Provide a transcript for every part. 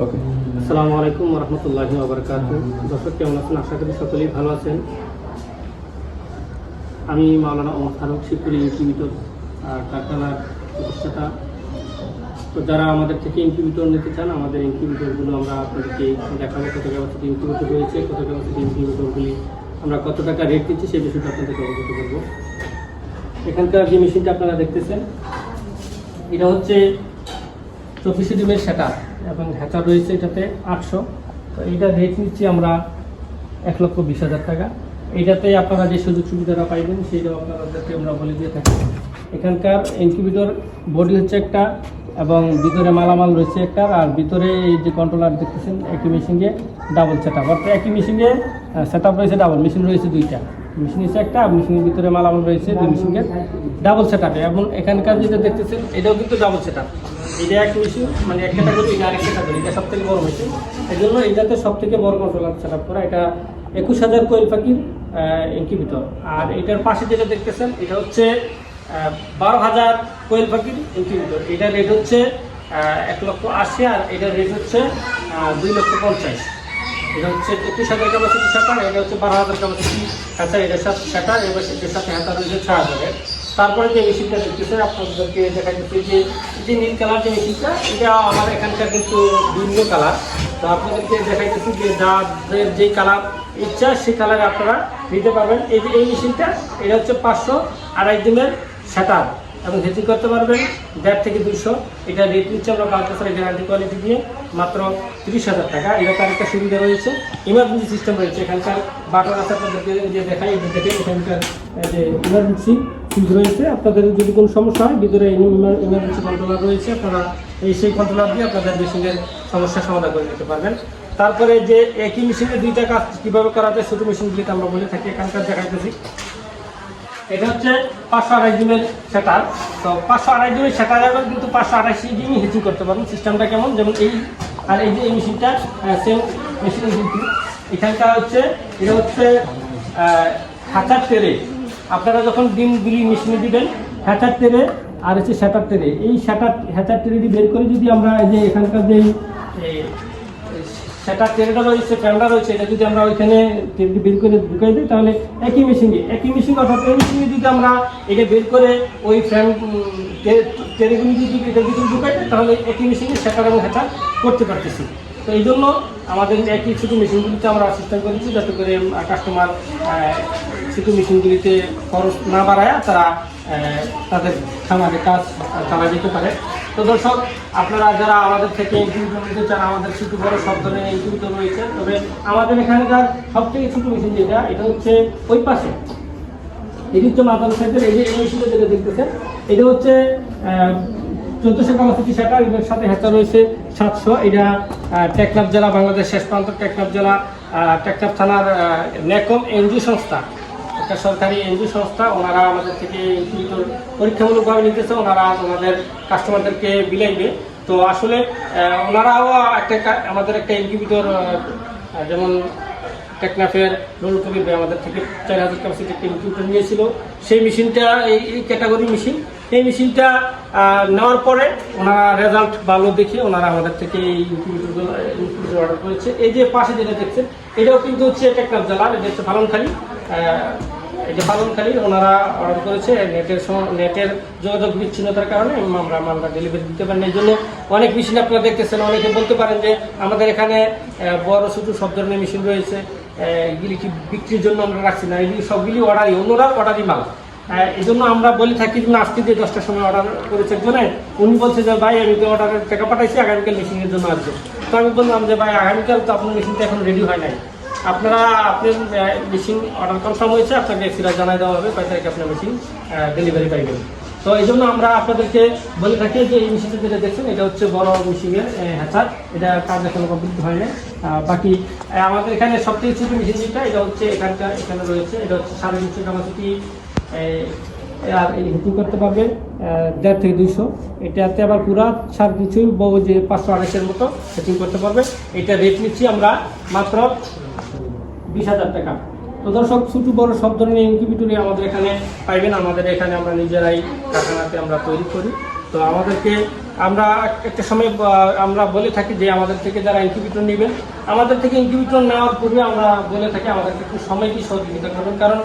আসসালামু আলাইকুম রহমতুল্লাহি ওবরকাত দর্শক, কেমন আছেন? আশা করি সকলেই ভালো আছেন। আমি মাওলানা ওমর ফারুক শিবপুরি ইনকিউবিটর কারখানার প্রতিষ্ঠাতা তো যারা আমাদের থেকে ইনকিউবিটর নিতে চান, আমাদের ইনকিউবিটরগুলো আমরা আপনাদেরকে দেখাবো, কত ক্যাপাসিটি ইনকিউবিটর রয়েছে কত ক্যাপাসিটি ইনকিউবিটরগুলি আমরা কত টাকা রেট দিচ্ছি, সেই বিষয়টা আপনাদেরকে অবগত করব। এখানকার যে মেশিনটা আপনারা দেখতেছেন, এটা হচ্ছে চব্বিশে ডিমের সেটা। এবং হ্যাচার রয়েছে এটাতে আটশো। তো এইটা রেট নিচ্ছি আমরা এক লক্ষ বিশ হাজার টাকা। এইটাতে আপনারা যে সুযোগ সুবিধাটা পাইবেন সেইটাও আপনাদেরকে আমরা বলে দিয়ে থাকি। এখানকার ইনকিউবেটর বডি হচ্ছে একটা এবং ভিতরে মালামাল রয়েছে একটা আর ভিতরে এই যে কন্ট্রোলার দেখতেছেন, একই মেশিনে ডাবল সেট আপ অর্থাৎ একই মেশিনে সেট আপ রয়েছে ডাবল মেশিন রয়েছে দুইটা। মেশিন হচ্ছে একটা মেশিনের ভিতরে মালামাল রয়েছে দুই মেশিনের ডাবল সেট এবং এখানকার যেটা দেখতেছেন, এটাও কিন্তু ডাবল সেট আপ এটা এক মেশিন মানে এক ক্যাটাগরি এটা আরেক ক্যাটাগরি এটা সব থেকে বড় মেশিন এই জন্য এটাতে সব থেকে বড় কন্ট্রোলার সেট আপ করা এটা একুশ হাজার কোয়েল পাখির ইনকিউবেটর আর এটার পাশে যেটা দেখতেছেন এটা হচ্ছে বারো হাজার কোয়েল পাখির ইনকিউবেটর এটার রেট হচ্ছে এক লক্ষ আশি আর এটার রেট হচ্ছে দুই লক্ষ পঞ্চাশ এটা হচ্ছে একুশ হাজার ক্যাপাসিটি শাটার এটা হচ্ছে বারো হাজার ক্যাপাসিটি হ্যাচার এটার সাথে শাটার এবার এটার সাথে হ্যাচার রয়েছে ছয় হাজারের তারপরে যে মেশিনটা দেখতেছে আপনাদেরকে দেখা যাচ্ছে যে যে নীল কালার যে মেশিনটা এটা আমার এখানকার কিন্তু ভিন্ন কালার তো আপনাদেরকে দেখাইতেছি যে যাদের যে কালার ইচ্ছা, সেই কালার আপনারা নিতে পারবেন। এই যে, এই মেশিনটা এটা হচ্ছে পাঁচশো আড়াই দিনের শাটার এবং হেজিং করতে পারবেন দেড় থেকে দুশো। এটা রেট নিচ্ছে আমরা পাঁচ বছরের গ্যারান্টি কোয়ালিটি দিয়ে মাত্র তিরিশ হাজার টাকা। এটা তার একটা সুবিধা রয়েছে। ইমার্জেন্সি সিস্টেম রয়েছে এখানকার। বাটন আছে আপনাদেরকে যে দেখাই এই এখানকার যে ইমার্জেন্সি রয়েছে। আপনাদের যদি কোনো সমস্যা হয়, ভিতরে ইমার্জেন্সি কন্ট্রোলার রয়েছে, আপনারা এই সেই কন্ট্রোলার দিয়ে আপনাদের মেশিনের সমস্যার সমাধান করে নিতে পারবেন। তারপরে যে একই মেশিনে দুইটা কাজ কীভাবে করা যায়, ছোটো মেশিনগুলিতে আমরা বলে থাকি, এখানকার দেখাইতেছি। এটা হচ্ছে পাঁচশো আড়াই ডিমের সেটার তো পাঁচশো আড়াই ডিমের সেটার কিন্তু পাঁচশো আড়াইশি ডিমই হেচিং করতে পারবেন। সিস্টেমটা কেমন? যেমন এই আর এই যে এই মেশিনটা সেম মেশিন কিন্তু। এখানটা হচ্ছে, এটা হচ্ছে হ্যাচার তেরে আপনারা যখন ডিমগুলি মেশিনে দিবেন, হ্যাচার তেরে আর হচ্ছে স্যাটার তেরে এই স্যাটার হ্যাচার তেরেটি বের করে যদি আমরা যে এখানকার যে এই সেটা রয়েছে ফ্যানটা রয়েছে, এটা যদি আমরা ওইখানে ট্রেনটি বের করে ঢুকাই দিই, তাহলে একই মেশিনে একই মেশিন অর্থাৎ এই মেশিনে যদি আমরা এটা বের করে ওই ফ্যান ট্রেনগুলি যদি এটার ভিতরে ঢুকাই দিই, তাহলে একই মেশিনে সেটার এবং হ্যাচার করতে পারতেছি। তো এই জন্য আমাদের একই ছোটো মেশিনগুলিতে আমরা সিস্টেম করেছি, যাতে করে কাস্টমার ছোটো মেশিনগুলিতে খরচ না বাড়ায় তারা তাদের খামারে কাজ চালা যেতে পারে। তো দর্শক আপনারা যারা আমাদের থেকে ইনকিউবেটর চান আমাদের ছোটো বড় সব ধরনের ইনকিউবেটর রয়েছে তবে আমাদের এখানকার সব থেকে ছোটো মেশিন যেটা এটা হচ্ছে ওই পাশে। এটি হচ্ছে মাদার সাইকেল এই যে এই মেশিনটা যেটা দেখতেছেন এটা হচ্ছে চোদ্দোশো ক্যাপাসিটি সেটা এর সাথে হ্যাচা রয়েছে সাতশো। এটা টেকনাফ জেলা বাংলাদেশ শেষ প্রান্ত টেকনাফ জেলা টেকনাফ থানার আহ, ন্যাকম এনজিও সংস্থা। একটা সরকারি এনজিও সংস্থা ওনারা আমাদের থেকে পরীক্ষামূলকভাবে নিতেছে ওনারা আমাদের কাস্টমারদেরকে বিলাইবে। তো আসলে ওনারাও একটা আমাদের একটা ইনকিউবেটর যেমন টেকনাফের নুরুল কবির ভাই আমাদের থেকে চার হাজার ক্যাপাসিটি একটা ইনকিউবেটর নিয়েছিল। সেই মেশিনটা এই এই ক্যাটাগরি মেশিন এই মেশিনটা নেওয়ার পরে ওনারা রেজাল্ট ভালো দেখে ওনারা আমাদের থেকে এই ইনকিউবেটর ইনকিউবেটর অর্ডার করেছে। এই যে পাশে যেটা দেখছেন এটাও কিন্তু হচ্ছে টেকনাফ জেলার এটা হচ্ছে পালনখালী আহ, এই যে পালনখালী ওনারা অর্ডার করেছে, নেটের নেটের যোগাযোগ বিচ্ছিন্নতার কারণে আমরা মালটা ডেলিভারি দিতে পারেন। এই জন্য অনেক মেশিন আপনারা দেখতেছেন, অনেকে বলতে পারেন যে আমাদের এখানে বড় ছোটো সব ধরনের মেশিন রয়েছে এগুলি কি বিক্রির জন্য আমরা রাখছি না, এগুলি সবগুলি অর্ডারই অন্যরা অর্ডারই মাল। এই জন্য আমরা বলে থাকি যে আজকে যে দশটার সময় অর্ডার করেছে একজনে, উনি বলছে যে, ভাই, আমি তো অর্ডারের টাকা পাঠাইছি, আগামীকাল মেশিনের জন্য আসবে। তো আমি বললাম যে, ভাই, আগামীকাল তো আপনার মেশিনটা এখন রেডি হয় নাই। আপনারা আপনার মেশিন অর্ডার কনফার্ম হয়েছে, আপনাকে সিরা জানাই দেওয়া হবে, কয় তারিখে আপনার মেশিন ডেলিভারি পাইবেন তো এই জন্য আমরা আপনাদেরকে বলে থাকি যে এই মেশিনটা যেটা দেখছেন, এটা হচ্ছে বড় মেশিনের হ্যাচার এটা কাজ এখনও কমপ্লিট হয় না বাকি আমাদের এখানে সবথেকে ছোটো মেশিন যেটা, এটা হচ্ছে এখানকার এখানে রয়েছে। এটা হচ্ছে সাড়ে তিনশো ক্যাপাসিটি আর হিটিং করতে পারবে দেড় থেকে দুইশো। এটাতে আবার পুরা সাড়ে তিনশো বউ যে পাঁচশো আড়াইশের মতো সেটিং করতে পারবে। এটা রেট নিচ্ছি আমরা মাত্র বিশ হাজার টাকা। তো দর্শক, ছোটো বড় সব ধরনের ইনকিউবেটরই আমাদের এখানে পাইবেন। আমাদের এখানে আমরা নিজেরাই কারখানাতে আমরা তৈরি করি। তো আমাদেরকে আমরা একটা সময় আমরা বলে থাকি যে আমাদের থেকে যারা ইনকিউবেটর নেবেন, আমাদের থেকে ইনকিউবেটর নেওয়ার পূর্বে আমরা বলে থাকি আমাদেরকে একটু সময় কি সহযোগিতা করবেন। কারণ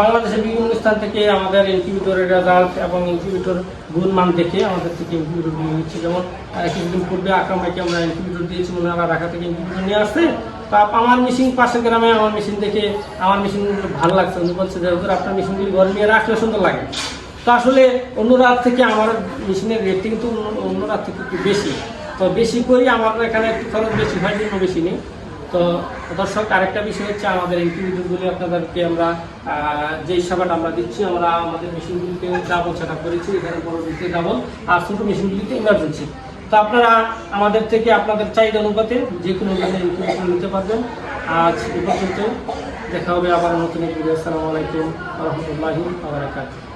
বাংলাদেশের বিভিন্ন স্থান থেকে আমাদের ইনকিউবেটরের রেজাল্ট এবং ইনকিউবেটর গুণমান দেখে আমাদের থেকে ইনকিউবেটর নিয়ে নিচ্ছে যেমন কিছুদিন পূর্বে আকামাইকে আমরা ইনকিউবেটর দিয়েছি ওনারা রাখা থেকে ইনকিউবেটর নিয়ে আসছে তো আমার মেশিন পাশের গ্রামে আমার মেশিন দেখে আমার মেশিন ভালো লাগছে। উনি বলছে যে হুজুর, আপনার মেশিনগুলি ঘরে নিয়ে রাখলে সুন্দর লাগে। তো আসলে অন্য রাত থেকে আমার মেশিনের রেট কিন্তু অন্য- রাত থেকে একটু বেশি। তো বেশি করি আমার এখানে একটু খরচ বেশি হয় জন্য বেশি নেই। তো দর্শক আরেকটা বিষয় হচ্ছে আমাদের ইনকিউবেটরগুলি আপনাদেরকে আমরা যেই সেবাটা আমরা দিচ্ছি আমরা আমাদের মেশিনগুলিতে ডাবল সেট করেছি এখানে বড় দিতে ডাবল আর ছোটো মেশিনগুলিতে ইমার্জেন্সি তো আপনারা আমাদের থেকে আপনাদের চাহিদা অনুপাতে যে কোনো ইনকিউবেটর নিতে পারবেন। আজ এ পর্যন্ত দেখা হবে আবার নতুন এক ভিডিও আসসালামু আলাইকুম। রহমতুল্লাহি আবরাকাতুহ